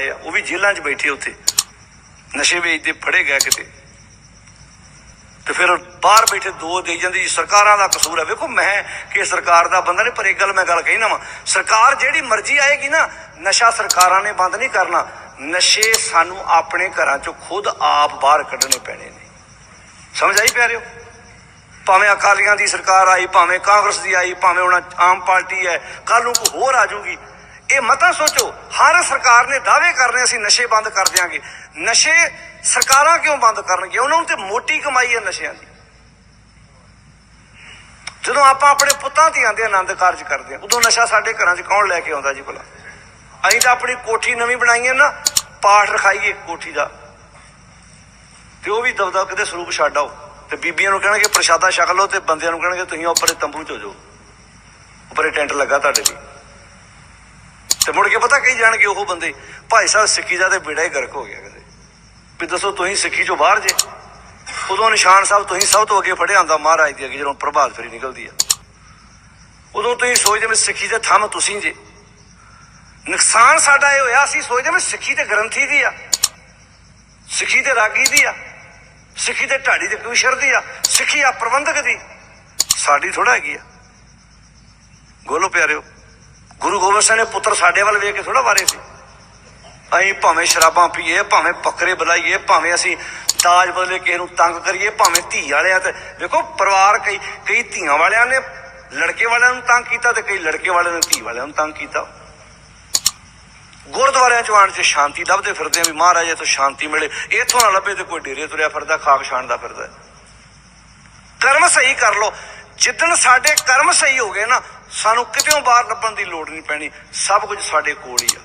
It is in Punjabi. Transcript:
ਆਏ ਆ, ਉਹ ਵੀ ਜੇਲ੍ਹਾਂ 'ਚ ਬੈਠੇ ਉੱਥੇ। ਨਸ਼ੇ ਵੇਚਦੇ, ਫੜੇ ਗਏ ਕਿਤੇ। ਤੇ ਫਿਰ ਬਾਹਰ ਬੈਠੇ, ਦੋ ਦੇ ਜਾਂਦੀ ਸਰਕਾਰਾਂ ਦਾ ਕਸੂਰ ਹੈ ਵੇਖੋ, ਮੈਂ ਕਿ ਸਰਕਾਰ ਦਾ ਬੰਦਾ ਨਹੀਂ, ਪਰ ਇੱਕ ਗੱਲ ਮੈਂ ਗੱਲ ਕਹੀ ਵਾ। ਸਰਕਾਰ ਜਿਹੜੀ ਮਰਜ਼ੀ ਆਏਗੀ ਨਾ, ਨਸ਼ਾ ਸਰਕਾਰਾਂ ਨੇ ਬੰਦ ਨਹੀਂ ਕਰਨਾ। ਨਸ਼ੇ ਸਾਨੂੰ ਆਪਣੇ ਘਰਾਂ ਚੋਂ ਖੁਦ ਆਪ ਬਾਹਰ ਕੱਢਣੇ ਪੈਣੇ ਨੇ। ਸਮਝ ਆਈ ਪਿਆਰਿਓ? ਭਾਵੇਂ ਅਕਾਲੀਆਂ ਦੀ ਸਰਕਾਰ ਆਈ, ਭਾਵੇਂ ਕਾਂਗਰਸ ਦੀ ਆਈ, ਭਾਵੇਂ ਹੁਣ ਆਮ ਪਾਰਟੀ ਹੈ ਕੱਲ ਨੂੰ ਕੋਈ ਹੋਰ ਆ ਜਾਊਗੀ। ਇਹ ਮਤਾ ਸੋਚੋ, ਹਰ ਸਰਕਾਰ ਨੇ ਦਾਅਵੇ ਕਰਨੇ ਅਸੀਂ ਨਸ਼ੇ ਬੰਦ ਕਰ ਦਿਆਂਗੇ। ਨਸ਼ੇ ਸਰਕਾਰਾਂ ਕਿਉਂ ਬੰਦ ਕਰਨਗੇ? ਉਹਨਾਂ ਨੂੰ ਤੇ ਮੋਟੀ ਕਮਾਈ ਹੈ ਨਸ਼ਿਆਂ ਦੀ। ਜਦੋਂ ਆਪਾਂ ਆਪਣੇ ਪੁੱਤਾਂ ਧੀਆਂ ਦੇ ਆਨੰਦ ਕਾਰਜ ਕਰਦੇ ਹਾਂ, ਉਦੋਂ ਨਸ਼ਾ ਸਾਡੇ ਘਰਾਂ 'ਚ ਕੌਣ ਲੈ ਕੇ ਆਉਂਦਾ ਜੀ ਭਲਾ? ਅਸੀਂ ਤਾਂ ਆਪਣੀ ਕੋਠੀ ਨਵੀਂ ਬਣਾਈ ਹੈ ਨਾ, ਪਾਠ ਰਖਾਈਏ ਕੋਠੀ ਦਾ। ਤੇ ਉਹ ਵੀ ਦਬਦਬ ਕਿਤੇ ਸਰੂਪ ਛੱਡ ਆਓ ਤੇ ਬੀਬੀਆਂ ਨੂੰ ਕਹਿਣਗੇ, ਪ੍ਰਸ਼ਾਦਾ ਛਕ ਲਓ ਤੇ ਬੰਦਿਆਂ ਨੂੰ ਕਹਿਣਗੇ, ਤੁਸੀਂ ਉੱਪਰੇ ਤੰਬੂ ਚ ਹੋ ਜਾਓ। ਉੱਪਰੇ ਟੈਂਟ ਲੱਗਾ ਤੁਹਾਡੇ ਲਈ। ਤੇ ਮੁੜ ਕੇ ਪਤਾ ਕਹੀ ਜਾਣਗੇ ਉਹ ਬੰਦੇ, ਭਾਈ ਸਾਹਿਬ ਸਿੱਖੀ ਦਾ ਤੇ ਬੇੜਾ ਹੀ ਗਰਕ ਹੋ ਗਿਆ ਕਹਿੰਦੇ ਵੀ ਦੱਸੋ ਤੁਸੀਂ ਸਿੱਖੀ ਚੋਂ ਬਾਹਰ ਜੇ? ਉਦੋਂ ਨਿਸ਼ਾਨ ਸਾਹਿਬ ਤੁਸੀਂ ਸਭ ਤੋਂ ਅੱਗੇ ਫੜਿਆ ਹੁੰਦਾ ਮਹਾਰਾਜ ਦੀ ਅੱਗੇ, ਜਦੋਂ ਪ੍ਰਭਾਤ ਫੇਰੀ ਨਿਕਲਦੀ ਆ। ਉਦੋਂ ਤੁਸੀਂ ਸੋਚਦੇ ਵੀ ਸਿੱਖੀ ਦੇ ਥੰਮ ਤੁਸੀਂ ਜੇ। ਨੁਕਸਾਨ ਸਾਡਾ ਇਹ ਹੋਇਆ, ਅਸੀਂ ਸੋਚਦੇ ਵੀ ਸਿੱਖੀ ਤੇ ਗ੍ਰੰਥੀ ਦੀ ਆ। ਸਿੱਖੀ ਤੇ ਰਾਗੀ ਦੀ ਆ। ਸਿੱਖੀ ਤੇ ਢਾੜੀ ਦੇ ਕਵਿਸ਼ਰ ਦੀ ਆ। ਸਿੱਖੀ ਆ ਪ੍ਰਬੰਧਕ ਦੀ। ਸਾਡੀ ਥੋੜਾ ਹੈਗੀ ਆ। ਗੋਲੋ ਪਿਆਰਿਓ। ਗੁਰੂ ਗੋਬਿੰਦ ਸਿੰਘ ਨੇ ਪੁੱਤਰ ਸਾਡੇ ਵੱਲ ਵੇਖ ਕੇ ਥੋੜਾ ਵਾਰੇ ਸੀ। ਅਸੀਂ ਭਾਵੇਂ ਸ਼ਰਾਬਾਂ ਪੀਏ, ਭਾਵੇਂ ਬੱਕਰੇ ਬੁਲਾਈਏ, ਭਾਵੇਂ ਅਸੀਂ ਦਾਜ ਬਦਲੇ ਕਿਸੇ ਨੂੰ ਤੰਗ ਕਰੀਏ, ਭਾਵੇਂ ਧੀ ਵਾਲਿਆਂ ਤੇ। ਵੇਖੋ, ਪਰਿਵਾਰ ਕਈ ਕਈ ਧੀਆਂ ਵਾਲਿਆਂ ਨੇ ਲੜਕੇ ਵਾਲਿਆਂ ਨੂੰ ਤੰਗ ਕੀਤਾ ਤੇ ਕਈ ਲੜਕੇ ਵਾਲਿਆਂ ਨੇ ਧੀ ਵਾਲਿਆਂ ਨੂੰ ਤੰਗ ਕੀਤਾ। ਗੁਰਦੁਆਰਿਆਂ ਚ ਆਣ ਚ ਸ਼ਾਂਤੀ ਲੱਭਦੇ ਫਿਰਦੇ ਆ ਵੀ ਮਹਾਰਾਜੇ ਤੋਂ ਸ਼ਾਂਤੀ ਮਿਲੇ। ਇੱਥੋਂ ਨਾ ਲੱਭੇ ਤੇ ਕੋਈ ਡੇਰੇ ਤੁਰਿਆ ਫਿਰਦਾ, ਖਾਕ ਛਾਣਦਾ ਫਿਰਦਾ। ਕਰਮ ਸਹੀ ਕਰ ਲੋ ਜਿੱਦਣ ਸਾਡੇ ਕਰਮ ਸਹੀ ਹੋ ਗਏ ਨਾ ਸਾਨੂੰ ਕਿਤੇੋਂ ਬਾਹਰ ਲੱਭਣ ਦੀ ਲੋੜ ਨਹੀਂ ਪੈਣੀ। ਸਭ ਕੁਝ ਸਾਡੇ ਕੋਲ ਹੀ ਆ।